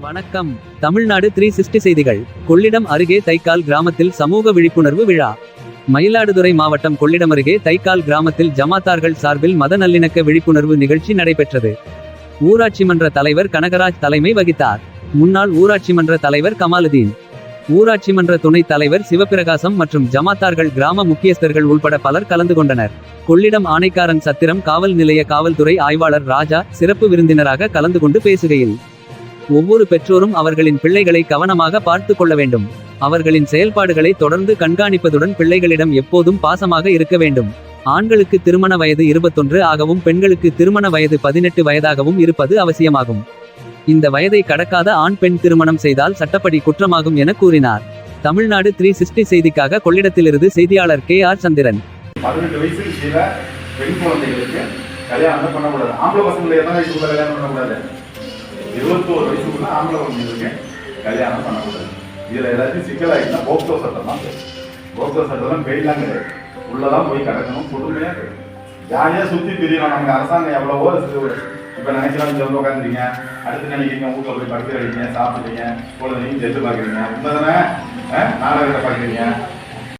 வணக்கம். Tamil Nadu three sixty செய்திகள். கொள்ளிடம் அருகே தைக்கால் கிராமத்தில் சமூக விழிப்புணர்வு விழா. மயிலாடுதுறை மாவட்டம் கொள்ளிடம் அருகே தைக்கால் கிராமத்தில் ஜமாத்தார்கள் சார்பில் மத நல்லிணக்க விழிப்புணர்வு நிகழ்ச்சி நடைபெற்றது. ஊராட்சி மன்ற தலைவர் கனகராஜ் தலைமை வகித்தார். முன்னாள் ஊராட்சி மன்ற தலைவர் கமாலுதீன். ஊராட்சி மன்ற துணைத் தலைவர் சிவபிரகாசம் மற்றும் ஜமாத்தார்கள் கிராம முக்கியஸ்தர்கள் உள்பட பலர் கலந்து கொண்டனர். கொள்ளிடம் ஆணைக்காரன் சத்திரம் காவல் நிலைய காவல்துறை ஆய்வாளர் ராஜா சிறப்பு விருந்தினராக கலந்து கொண்டு பேசுகையில் ஒவ்வொரு பெற்றோரும் அவர்களின் பிள்ளைகளை கவனமாக பார்த்து கொள்ள வேண்டும். அவர்களின் செயல்பாடுகளை தொடர்ந்து கண்காணிப்பதுடன் பிள்ளைகளிடம் எப்போதும் பாசமாக இருக்க வேண்டும். ஆண்களுக்கு திருமண வயது இருபத்தொன்று ஆகவும் பெண்களுக்கு திருமண வயது பதினெட்டு வயதாகவும் இருப்பது அவசியமாகும். இந்த வயதை கடக்காத ஆண் பெண் திருமணம் செய்தால் சட்டப்படி குற்றமாகும் என கூறினார். தமிழ்நாடு த்ரீ சிக்ஸ்டி செய்திக்காக கொள்ளிடத்திலிருந்து செய்தியாளர் கே ஆர் சந்திரன். பதினெட்டு வயசுக்கு கீழே பெண் குழந்தைகளுக்கு கல்யாணம் பண்ணக்கூடாது. ஆம்பளை பசங்களை எத்தனை வயசுக்குள்ள கல்யாணம் பண்ணக்கூடாது? இருபத்தோரு வயசுக்குள்ள ஆம்பளை பசங்களுக்கு கல்யாணம் பண்ணக்கூடாது. இதுல ஏதாச்சும் சிக்கலாயிட்டுனா போக்சோ சட்டம் தான் போக்சோ சட்டம் பெயிலாம் கிடையாது. உள்ளதான் போய் கிடக்கணும் கொடுமையா இருக்கு ஜாலியா சுத்தி திரியணும் நமக்கு அரசாங்கம் எவ்வளவோ இது- இப்ப நினைக்கலாம் இங்க வந்து உட்காந்துறீங்க அடுத்து நினைக்கிறீங்க போய் படுத்து அடிக்கிறீங்க சாப்பிடுறீங்க குழந்தைங்க செத்து பார்க்குறீங்க. உண்மைதானே? நாடகத்தை பார்க்குறீங்க.